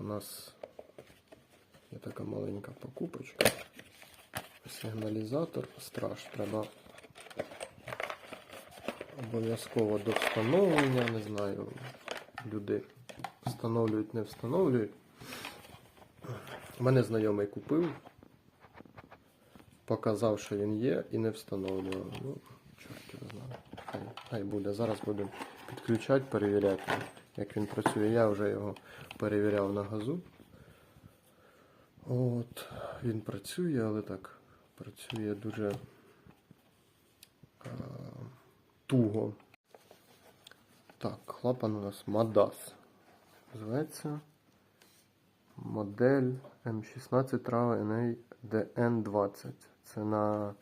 У нас є така маленька покупочка. Сигналізатор, страж треба обов'язково до встановлення, не знаю, люди встановлюють, не встановлюють. У мене знайомий купив, показав, що він є, і не встановлював. Ну. Хай, хай буде. Зараз будемо підключати, перевіряти, як він працює. Я вже його перевіряв на газу. От, він працює, але так, працює дуже а, туго. Так, клапан у нас Мадас. Називається модель М16 Trava NA DN20. Це на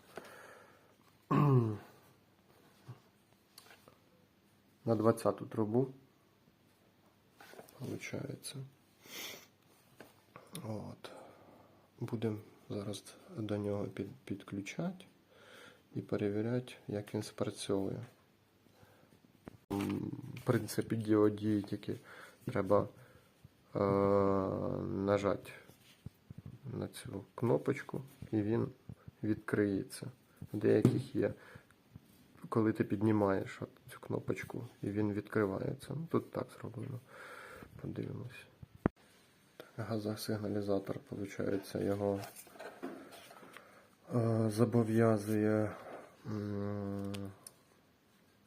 на 20-ту трубу. Получається. От. Будемо зараз до нього під, підключати і перевіряти, як він спрацьовує. В принципі, діод діє тільки треба е, нажати на цю кнопочку і він відкриється. У деяких є, коли ти піднімаєш от цю кнопочку і він відкривається. Ну, тут так зроблено. Подивимось. Газосигналізатор, виходить, його е, зобов'язує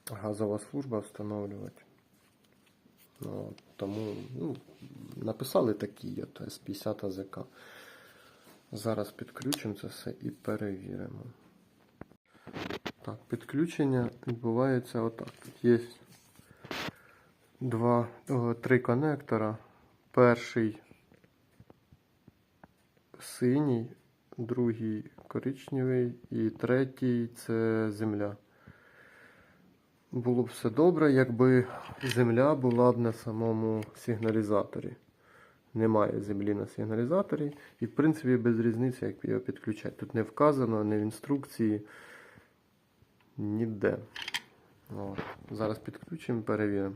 газова служба встановлювати. Ну, тому ну, написали такі от С50 АЗК. Зараз підключимо це все і перевіримо. Так, підключення відбувається отак. Тут є два, три конектора. Перший синій, другий коричневий і третій це земля. Було б все добре, якби земля була б на самому сигналізаторі. Немає землі на сигналізаторі, і в принципі без різниці, як його підключати. Тут не вказано, не в інструкції, ніде. О, Зараз підключимо, перевіримо.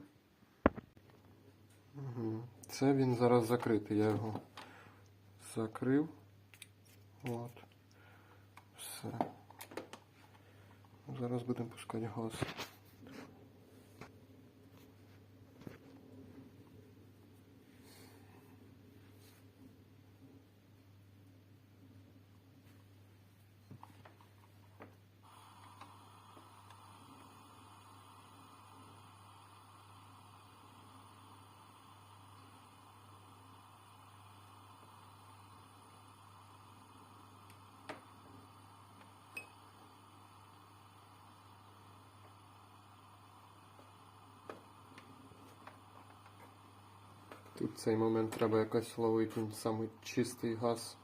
Це він зараз закритий. Я його закрив. От. Все. Зараз будемо пускати газ. Тут цей момент треба якось ловити самий чистий газ.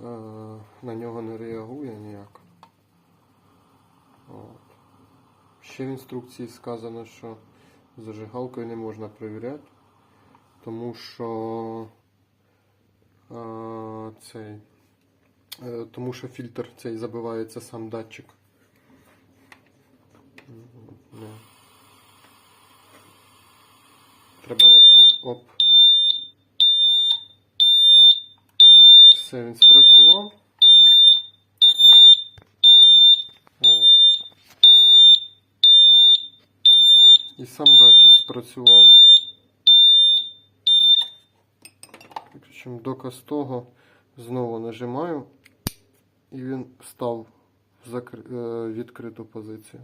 Е, на нього не реагує ніяк. От. Ще в інструкції сказано, що зажигалкою не можна перевіряти, тому що е, цей, е, тому що фільтр цей забивається сам датчик. Треба оп. Все, він спрацював. От. І сам датчик спрацював. Причому доказ того знову нажимаю і він став в е, відкриту позицію.